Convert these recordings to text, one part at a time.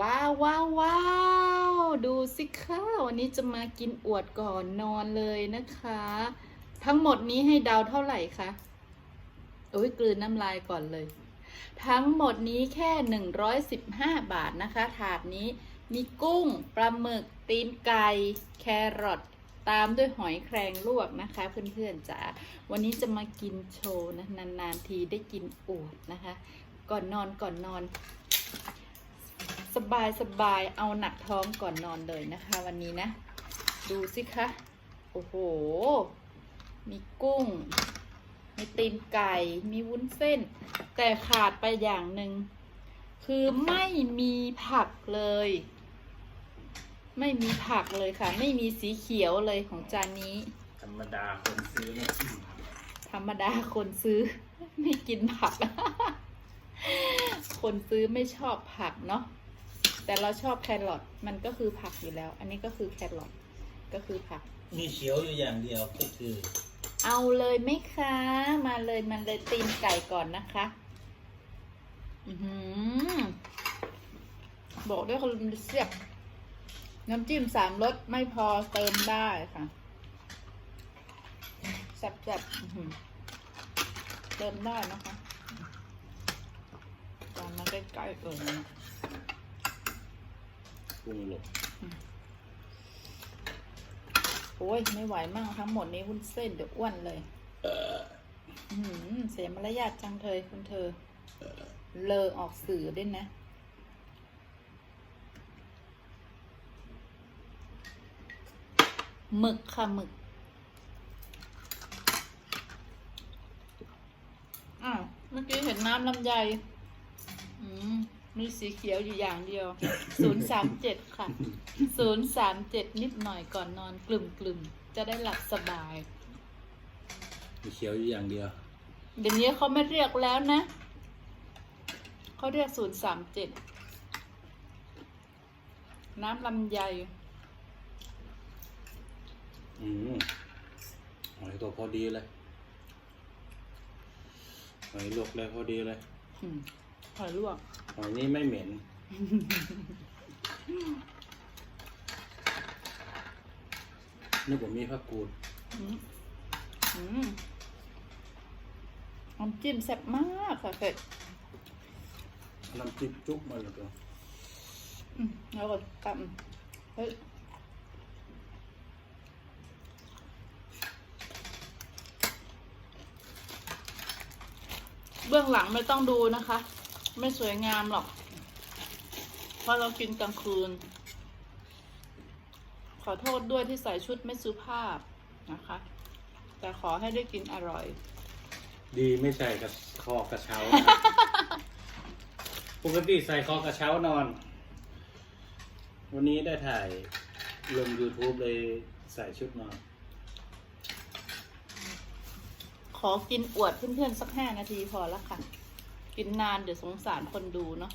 ว้าวว้าวว้าวดูสิคะวันนี้จะมากินอวดก่อนนอนเลยนะคะ ทั้งหมดนี้ให้เดาเท่าไหร่คะโอ้ยกลืนน้ำลายก่อนเลย ทั้งหมดนี้แค่ 115 บาทนะคะ ถาดนี้มีกุ้งปลาหมึก ตีนไก่ แครอทตามด้วยหอยแครงลวกนะคะ เพื่อนๆจ๋าวันนี้จะมากินโชว์นะนานๆทีได้กินอวดนะคะ ก่อนนอนก่อนนอน สบายสบายเอาหนักท้องก่อนนอนเลยนะคะ วันนี้นะ ดูสิคะ โอ้โห มีกุ้ง มีตีนไก่ มีวุ้นเส้น แต่ขาดไปอย่างหนึ่ง คือไม่มีผักเลย ไม่มีผักเลยค่ะ ไม่มีสีเขียวเลยของจานนี้ ธรรมดาคนซื้อเนี่ยธรรมดาคนซื้อ ไม่กินผัก คนซื้อไม่ชอบผักเนาะ แต่เราชอบแครอทมันก็คือผักอยู่แล้ว อันนี้ก็คือแครอทก็คือผัก มีเขียวอยู่อย่างเดียวก็คือ เอาเลยไหมคะ มาเลยมันเลยตีนไก่ก่อนนะคะ อือหือบอกด้วยคนเสียบน้ำจิ้มสามรสไม่พอเติมได้ค่ะแซ่บๆอื้อหือเติมได้นะคะตามมาใกล้ๆเออนะ ปรุงหลบโอ้ยไม่ไหวมั่งทั้งหมดนี้วุ้นเส้นเดี๋ยวอ้วนเลยอืมเสียมารยาทจังเธอคุณเธอ เลอออกสื่อด้วยนะ หมึกค่ะหมึก อ้าว เมื่อกี้เห็นน้ำลำไย มมีสีเขียวอยู่อย่างเดียว ศูนย์สามเจ็ดค่ะ ศูนย์สามเจ็ดนิดหน่อยก่อนนอนกลุ่มกลุ่มๆจะได้หลับสบาย มีเขียวอยู่อย่างเดียว เดี๋ยวนี้เขาไม่เรียกแล้วนะ เขาเรียกศูนย์สามเจ็ด น้ำลำไย อืมหอยตัวพอดีเลยหอยลวกเลยพอดีเลย อืมหอยลวก หอยนี่ไม่เหม็น นึกว่ามีผักกูดอืมอืมน้ำจิ้มแซ่บมากค่ะเผ็ดน้ำจิ้มจุ๊บมาเลยตัวอืมแล้วก็ตำเฮ้ยเบื้องหลังไม่ต้องดูนะคะ ไม่สวยงามหรอก เพราะเรากินกลางคืน ขอโทษด้วยที่ใส่ชุดไม่สุภาพนะคะ แต่ขอให้ได้กินอร่อย ดีไม่ใส่กับคอกระเช้านะ ปกติใส่คอกระเช้านอน วันนี้ได้ถ่ายลง YouTube เลยใส่ชุดนอน ขอกินอวดเพื่อนๆสักห้านาทีพอละค่ะ กินนานเดี๋ยวสงสารคนดูเนาะ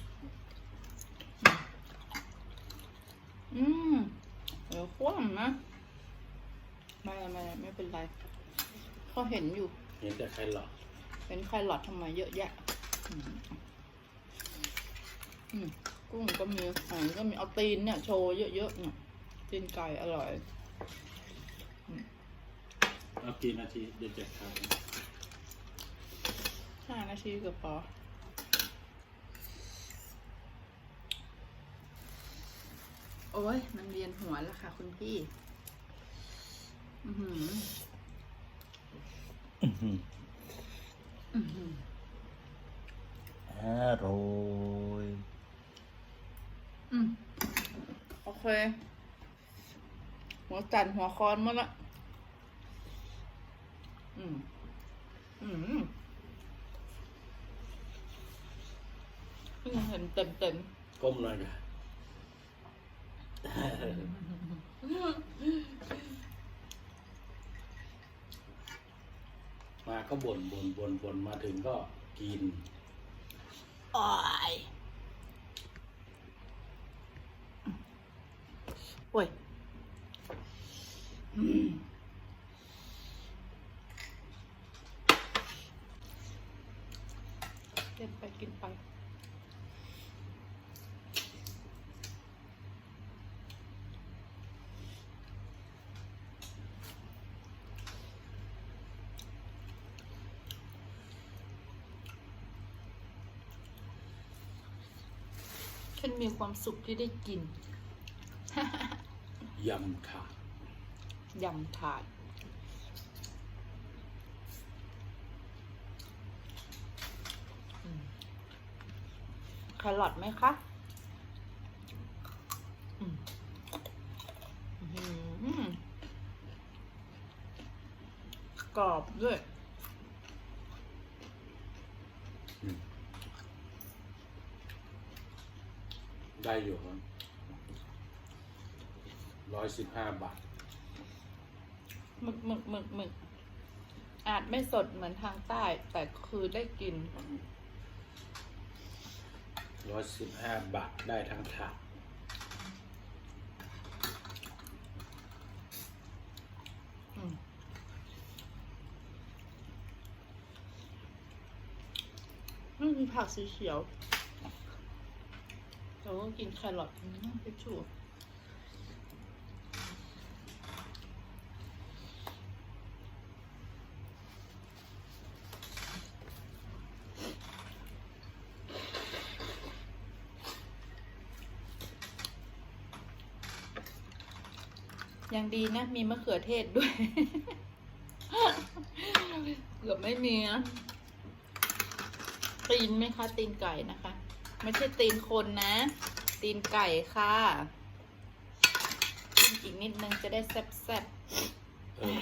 อืมเดี๋ยวคว่ำนะ ไม่ไม่ไม่เป็นไรเขาเห็นอยู่ เห็นแต่ใครหลอกเป็นไคลอททำไมเยอะแยะ อืมอืมกุ้งก็มีหอยก็มีเอาตีนเนี่ยโชว์เยอะๆเนี่ยตีนไก่อร่อยเอากี่นาทีเดี๋ยวจะทำห้านาทีก็พอ โอ้ย มันเวียนหัวแล้วค่ะ คุณพี่ อือหือ อื้อหืออร่อยอืม โอเค หัวจันทร์หัวคอนหมาละ อืม อืมเพิ่งเห็นเต็มเต็ม ก้มหน่อยจ้ะ มาก็บ่นบ่นบ่นบ่นมาถึงก็กินๆอ้ยโอ้ยอืมเล่นไปกินไป ฉันมีความสุขที่ได้กิน ยำถาดยำถาดอืมแครอทไหมคะอืมอื้อหือกรอบด้วย ได้อยู่ครับร้อยสิบห้าบาทหมึกหมึกหมึกหมึกอาจไม่สดเหมือนทางใต้ แต่คือได้กินร้อยสิบห้าบาทได้ทั้งถาดอืมไม่มีผักสีเขียว เราก็กินแครอทอืมไปชูยังดีนะ มีมะเขือเทศด้วย เกือบไม่มีนะตีนไหมคะ ตีนไก่นะคะ ไม่ใช่ตีนคนนะ ตีนไก่ค่ะกินอีกนิดนึงจะได้แซ่บเออ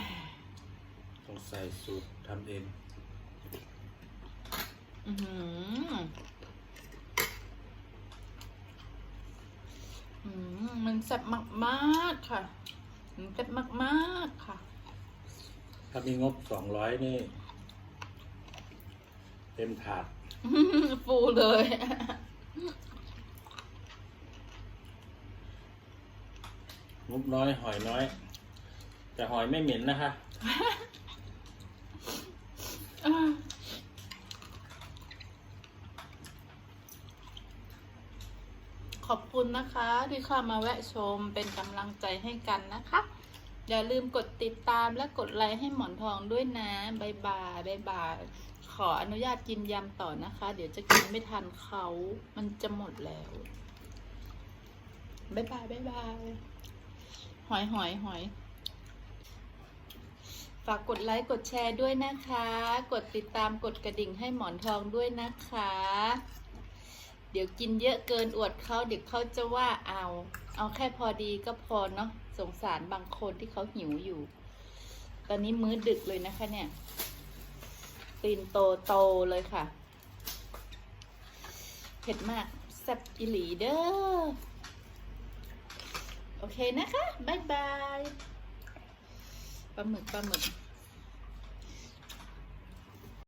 ต้องใส่สูตรทำเองๆอือหืออืมมันแซ่บมากๆค่ะ มันแซ่บมากๆค่ะ ถ้ามีงบสองร้อยนี่ เต็มถาด ฟูเลย งบน้อย หอยน้อย แต่หอยไม่เหม็นนะคะ ขอบคุณนะคะที่เข้ามาแวะชมเป็นกำลังใจให้กันนะคะ อย่าลืมกดติดตามและกดไลค์ให้หมอนทองด้วยนะบายบายบายบาย ออนุญาตกินยำต่อนะคะ เดี๋ยวจะกินไม่ทันเขา มันจะหมดแล้วบายบายบายบาย หอยหอยหอยฝากกดไลค์กดแชร์ด้วยนะคะ กดติดตามกดกระดิ่งให้หมอนทองด้วยนะคะ เดี๋ยวกินเยอะเกินอวดเขาเดี๋ยวเขาจะว่าเอา เอาแค่พอดีก็พอเนาะสงสารบางคนที่เขาหิวอยู่ ตอนนี้มื้อดึกเลยนะคะเนี่ย ตีนโตโตเลยค่ะ เผ็ดมากแซ่บอิหลีเด้อ โอเคนะคะ บ๊ายบาย ปลาหมึก ปลาหมึก